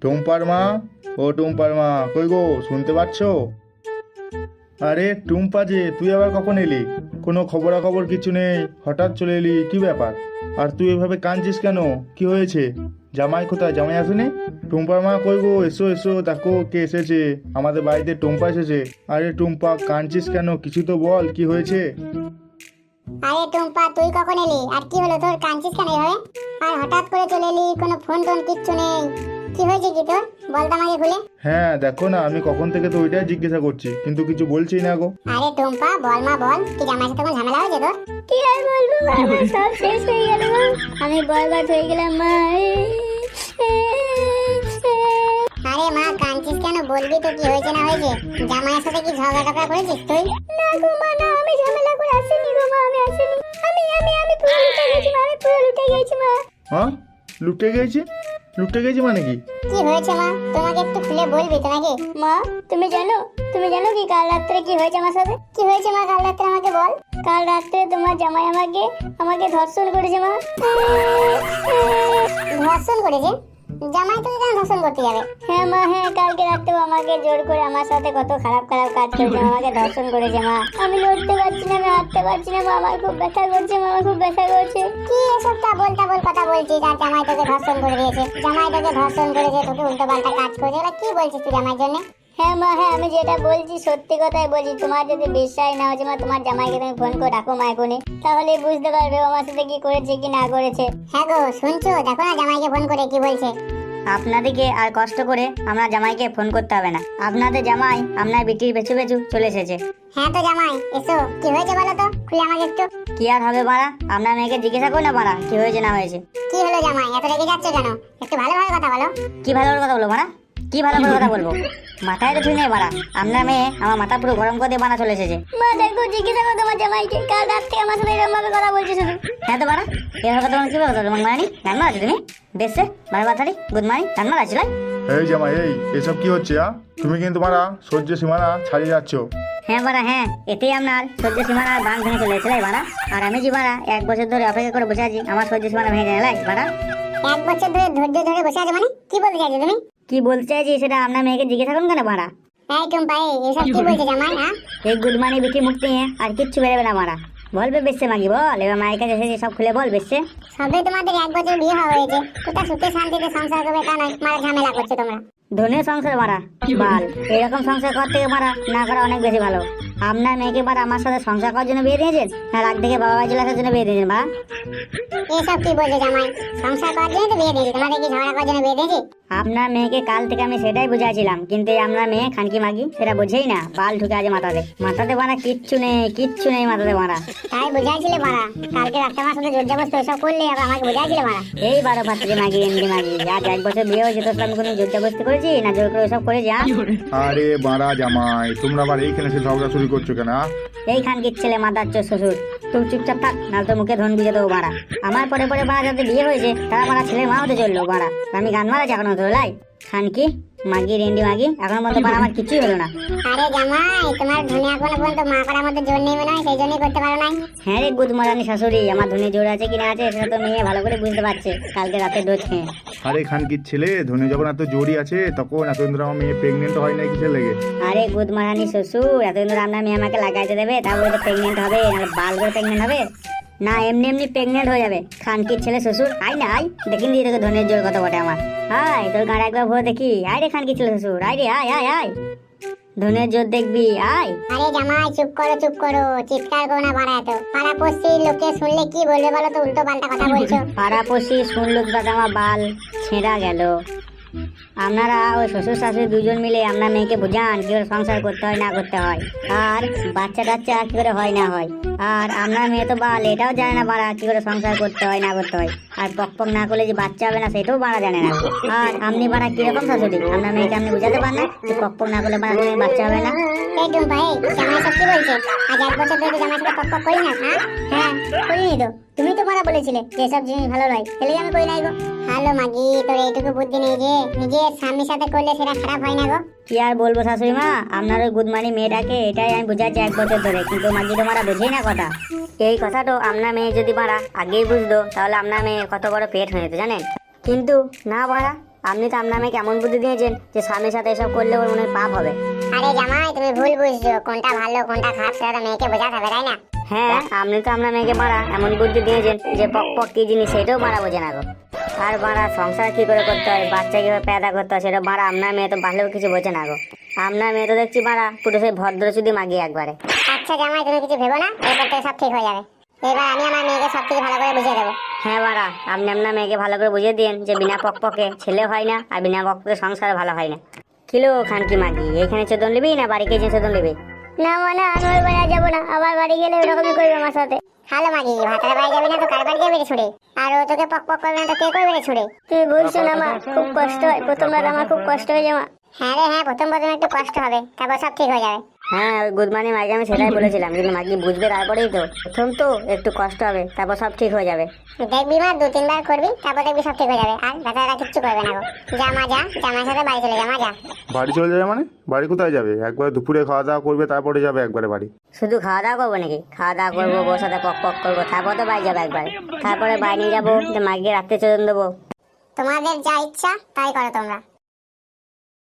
টুম্পার মা ও টুম্পার মা কই গো, শুনতে পাচ্ছ? আরে টুম্পা যে, তুই আবার কখন এলি? কোনো খবরাখবর কিছু নেই, হঠাৎ চলে এলি, কি ব্যাপার? আর তুই এভাবে কাঁদছিস কেন? কি হয়েছে? জামাই কোথায়? জামাই আসেনি? টুম্পার মা কই গো, এসো এসো, দেখো কে এসেছে। আমাদের বাড়িতে টুম্পা এসেছে। আরে টুম্পা, কাঁদছিস কেন? কিছু তো বল, কি হয়েছে? আরে টুম্পা, তুই কখন এলি? আর কি হলো তোর? কাঁদছিস কেন এভাবে? আর হঠাৎ করে চলে এলি কোনো ফোন টোন কিচ্ছু নেই। কি হয়েছে কি তোর? বলতো আমাকে খুলে। হ্যাঁ দেখো না আমি কখন থেকে তো ওইটাই জিজ্ঞাসা করছি কিন্তু কিছু বলছি না গো। আরে টুম্পা বল মা বল কি জামাই সাথে কোনো ঝামেলা হয়েছে তোর? কি আর বলব মা আমার সব শেষ হয়ে গেল মা আমি বরবাদ হয়ে গেলাম মা আরে মা কাঁদছিস কেন? বলবি তো কি হয়েছে না হয়েছে? জামাইয়ের সাথে কি ঝগড়া টগড়া করেছিস তুই? না গো মা না আমি ঝামেলা করে আসিনি গো মা আমি আসিনি। আমি আমি আমি পুরো লুটে গেছি মা আমি পুরো লুটে গেছি মা। হ্যাঁ? লুটে গেছে? লুটে গেছে মানে কি? কি হয়েছে মা? তোমাকে একটু খুলে বলবি তো নাকি মা তুমি জানো? তুমি জানো কি কাল রাত্রে কি হয়েছে আমার সাথে? কি হয়েছে মা কাল রাত্রে আমাকে বল। কাল রাত্রে তোমার জামাই আমাকে আমাকে ধর্ষণ করেছে মা। ধর্ষণ করেছে? জামাই তুমি কেন ধর্ষণ করতে যাবে। হ্যাঁ মা হ্যাঁ কালকে রাত্রেও আমাকে জোর করে আমার সাথে কত খারাপ খারাপ কাজ করেছে, আমাকে ধর্ষণ করেছে মা। আমি লড়তে পারছি না, আমি হাঁটতে পারছি না, মা আমার খুব ব্যথা করছে, মা খুব ব্যথা করছে। কি এসব বল বল কথা বলছিস? আর জামাই তোকে ধর্ষণ করে দিয়েছে। জামাই তোকে ধর্ষণ করেছে, তোকে উল্টো পাল্টা কাজ করেছে। এগুলো কি বলছিস তুই জামাইয়ের জন্য? হ্যাঁ মা হ্যাঁ আমি যেটা বলছি সত্যি কথাই বলছি। তোমার যদি বিশ্বাস না হচ্ছে মা তোমার জামাইকে তুমি ফোন করে ডাকো মা এখনই। তাহলে বুঝতে পারবে আমার সাথে কি করেছে কি না করেছে। হ্যাঁ গো শুনছো? দেখো না জামাইকে ফোন করে কি বলছে। আপনাদেরকে আর কষ্ট করে আমরা জামাইকে ফোন করতে হবে না। আপনাদের জামাই আপনার বিটির পেছু পেছু চলে এসেছে। হ্যাঁ তো জামাই এসো। কি হয়েছে বলো তো? খুলে আমাকে একটু। কি আর হবে মারা? আপনার মেয়েকে জিজ্ঞাসা করুন না মারা কি হয়েছে না হয়েছে। কি হলো জামাই? এত রেগে যাচ্ছ কেন? একটু ভালোভাবে কথা বলো। কি ভালো করে কথা বলব মারা? কি ভালো করে কথা বলব। মাথায় তো ঠিক নেই মারা আপনার মেয়ে আমার মাথা পুরো গরম করে দিয়ে বানা চলে এসেছে। মা দেখো জিজ্ঞাসা করো তোমার জামাইকে কাল রাত থেকে আমার সাথে এরকম ভাবে কথা বলছে শুধু। হ্যাঁ তো মারা এভাবে কথা কথা তোমার মারানি রান্না আছে তুমি? বেশ বারো বাতারি গুড মর্নিং রান্না আছে লাই এই জামাই এই এসব কি হচ্ছে আ? তুমি কিন্তু মারা সহ্য সীমানা ছাড়িয়ে যাচ্ছ। হ্যাঁ বারা হ্যাঁ এতেই আপনার সহ্য সীমানা বাঁধ ভেঙে চলে বারা আর আমি যে বারা এক বছর ধরে অপেক্ষা করে বসে আছি আমার সহ্য সীমানা ভেঙে যায় লাই বারা এক বছর ধরে ধৈর্য ধরে বসে আছে মানে? কি বলতে চাইছো তুমি? কি বলতে চাইছি সেটা আপনার মেয়েকে জিজ্ঞেস করুন কেন মারা? এই টুম্পা এই এসব কি বলছে জামাই হ্যাঁ? এই মানি বিক্রি মুক্তি হ্যাঁ? আর কিচ্ছু বেরোবে না মারা। বলবে বেশছে মাগি বল। এবার মায়ের কাছে এসেছি সব খুলে বল বেশছে সবে তোমাদের এক বছর বিয়ে হওয়া হয়েছে। কোথা সুখে শান্তিতে সংসার করবে তা নয় মারা ঝামেলা করছে তোমরা। ধনে সংসার মারা বাল। এরকম সংসার করতে থেকে মারা না করা অনেক বেশি ভালো। আপনার মেয়েকে বারা আমার সাথে সংসার করার জন্য বিয়ে দিয়েছেন? না রাগ দেখে বাবা বাড়ি চলে আসার জন্য বিয়ে দিয়েছেন বা এসব কি বলছো জামাই? সংসার করার জন্য তো বিয়ে দিয়েছি তোমাদের কি ঝগড়া করার জন্য বিয়ে দিয়েছি? আপনার মেয়েকে কাল থেকে আমি সেটাই বুঝাইছিলাম কিন্তু এই আপনার মেয়ে খানকি মাগি সেটা বোঝেই না বাল ঢুকে আছে মাথাতে। মাথাতে মারা কিচ্ছু নেই কিচ্ছু নেই মাথাতে মারা তাই বুঝাইছিলে মারা কালকে রাত্রে আমার সাথে জোর জবরদস্তি ওসব করলে আবার আমাকে বুঝাইছিলে মারা এই বারো পাত্রে মাগি এমনি মাগি আজ এক বছর বিয়ে হয়েছে তোর আমি কোনো জোর জবরদস্তি করেছি? না জোর করে ওসব করেছি হ্যাঁ আরে বাড়া জামাই তোমরা আবার এইখানে এসে ঝগড়া শুরু করছ কেন এইখান এই খানকির ছেলে মাদার চোর শ্বশুর? তুই চুপচাপ থাক না তো মুখে ধন দিয়ে দেবো ভাড়া। আমার পরে পরে বাড়া যাতে বিয়ে হয়েছে, তারা মারা ছেলে মা হতে চলল, ভাড়া। আমি গান মারা এখন হতো লাই খানকি মাগি রেন্ডি মাগি এখন পর্যন্ত মারা আমার কিছুই হলো না। আরে জামাই তোমার ধনে এখনও পর্যন্ত মা করার মতো জোর নেই মনে হয় সেই জন্যই করতে পারো নাই। হ্যাঁ রে গুদ মরানি শাশুড়ি আমার ধনে জোর আছে কিনা আছে সেটা তো মেয়ে ভালো করে বুঝতে পারছে কালকে রাতে ডোজ খেয়ে। আরে খানকির ছেলে ধনে যখন এত জোরই আছে তখন এতদিন আমার মেয়ে প্রেগনেন্ট হয় না কিসের লেগে? আরে গুদ মারানি শ্বশুর এতদিন ধরে আপনার মেয়ে আমাকে লাগাইতে দেবে তারপরে তো প্রেগনেন্ট হবে বাল করে প্রেগনেন্ট হবে। না এমনি এমনি প্রেগনেন্ট হয়ে যাবে। খানকির ছেলে শ্বশুর। আই না আই দেখিন দিয়ে তোকে ধনের জোর কথা বটে আমার। হাই তোর গাড়ি একবার ভরে দেখি। আয় রে খানকির ছেলে শ্বশুর। আয় রে আয় আয় আয়। ধনের জোর দেখবি আয়। আরে জামাই চুপ করো চুপ করো। চিৎকার করো না বাড়া এত পাড়া পড়শি লোকে শুনলে কি বলবে বলো তো? উল্টো পাল্টা কথা বলছো। পাড়াপড়শি শুনলো তাতে আমার বাল ছেঁড়া গেল। আপনারা ওই শ্বশুর শাশুড়ি দুজন মিলে আপনার মেয়েকে বোঝান কি করে সংসার করতে হয়, না করতে হয়। আর বাচ্চা টাচ্চা কি করে হয়, না হয়। আর আপনার মেয়ে তো বাল, এটাও জানে না বাড়া কি করে সংসার করতে হয়, না করতে হয়। আর পক পক না করলে যে বাচ্চা হবে না, সেটাও বাড়া জানে না। আর আপনি বাড়া কীরকম শাশুড়ি? আপনার মেয়েকে আপনি বুঝাতে পারেন না যে পক পক না করলে বাড়া বাচ্চা হবে না? এই জামাই সব কি বলছে। আজ এক বছর ধরে জামাই সাথে পক পক করি না হ্যাঁ? হ্যাঁ করিনি তো। তুমি তো মারা বলেছিলে যে সব জিনিস ভালো নয় তাহলে আমি করি নাই গো? হ্যালো মাগি তোর এইটুকু বুদ্ধি নেই যে নিজের স্বামীর সাথে করলে সেটা খারাপ হয় না গো। কি আর বলব শাশুড়ি মা? আপনার ওই গুদমানি মেয়েটাকে এটাই আমি বুঝাচ্ছি এক বছর ধরে কিন্তু মাঝি তো মারা বুঝেই না কথা। এই কথাটা আপনার মেয়ে যদি মারা আগেই বুঝতো তাহলে আপনার মেয়ে কত বড় পেট হয়ে যেত জানেন? কিন্তু না মারা আপনি তো আপনার মেয়েকে এমন বুদ্ধি দিয়েছেন যে স্বামীর সাথে এসব করলে ওর মনে পাপ হবে। আরে জামাই তুমি ভুল বুঝছ কোনটা ভালো কোনটা খারাপ সেটা মেয়েকে বোঝাতে হবে তাই না? হ্যাঁ। আপনি তো আপনার মেয়েকে মারা এমন বুদ্ধি দিয়েছেন যে পক পক কি জিনিস সেটাও মারা বোঝে না গো। আর মারা সংসার কি করে করতে হয়? বাচ্চা কীভাবে পেদা করতে হয় সেটা মারা আপনার মেয়ে তো ভালো কিছু বোঝে না গো। আপনার মেয়ে তো দেখছি মারা পুরো সেই ভদ্র শুধু মাগিয়ে একবারে। আচ্ছা জামাই তুমি কিছু ভেবো না? এরপর থেকে সব ঠিক হয়ে যাবে। এবার আমি আমার মেয়েকে সব কিছু ভালো করে বুঝিয়ে দেবো। হ্যাঁ মারা আপনি আপনার মেয়েকে ভালো করে বুঝিয়ে দিন যে বিনা পক পকে ছেলে হয় না আর বিনা পক পকে সংসার ভালো হয় না। কিলো খানকি মাগি এখানে চেতন নিবি না বাড়ি গিয়ে চেতন নিবি? না মানে ওই বাড়ি আর যাব না। আবার বাড়ি গেলে ওরকমই করবে আমার সাথে। হ্যালো মাগি ভাতার বাড়ি যাবি না তো কার বাড়ি যাবি রে ছুড়ে আর ও তোকে পক পক করবে না তো কে করবে রে ছুড়ে তুই বলছো না মা খুব কষ্ট হয়। প্রথমবার আমার খুব কষ্ট হয়ে যাওয়া। হ্যাঁ রে হ্যাঁ প্রথম প্রথম একটু কষ্ট হবে। তারপর সব ঠিক হয়ে যাবে। হ্যাঁ ওই গুড মর্নিং মাকে আমি সেটাই বলেছিলাম কিন্তু মাগি বুঝবে তারপরেই তো। প্রথম তো একটু কষ্ট হবে তারপর সব ঠিক হয়ে যাবে। দেখবি মা দু তিনবার করবি তারপর দেখবি সব ঠিক হয়ে যাবে। আর বেচারা কিচ্ছু করবে না গো। যা মা যা জামাইয়ের সাথে বাড়ি চলে যা মা যা। বাড়ি চলে যাবে মানে? বাড়ি কোথায় যাবে? একবার দুপুরে খাওয়া দাওয়া করবে তারপরে যাবে একবারে বাড়ি। শুধু খাওয়া দাওয়া করব নাকি? খাওয়া দাওয়া করব বউর সাথে পক পক করব তারপর তো বাড়ি যাব একবার। তারপরে বাড়ি নিয়ে যাব মাকে রাত্রে চোদন দেবো। তোমাদের যা ইচ্ছা তাই করো তোমরা।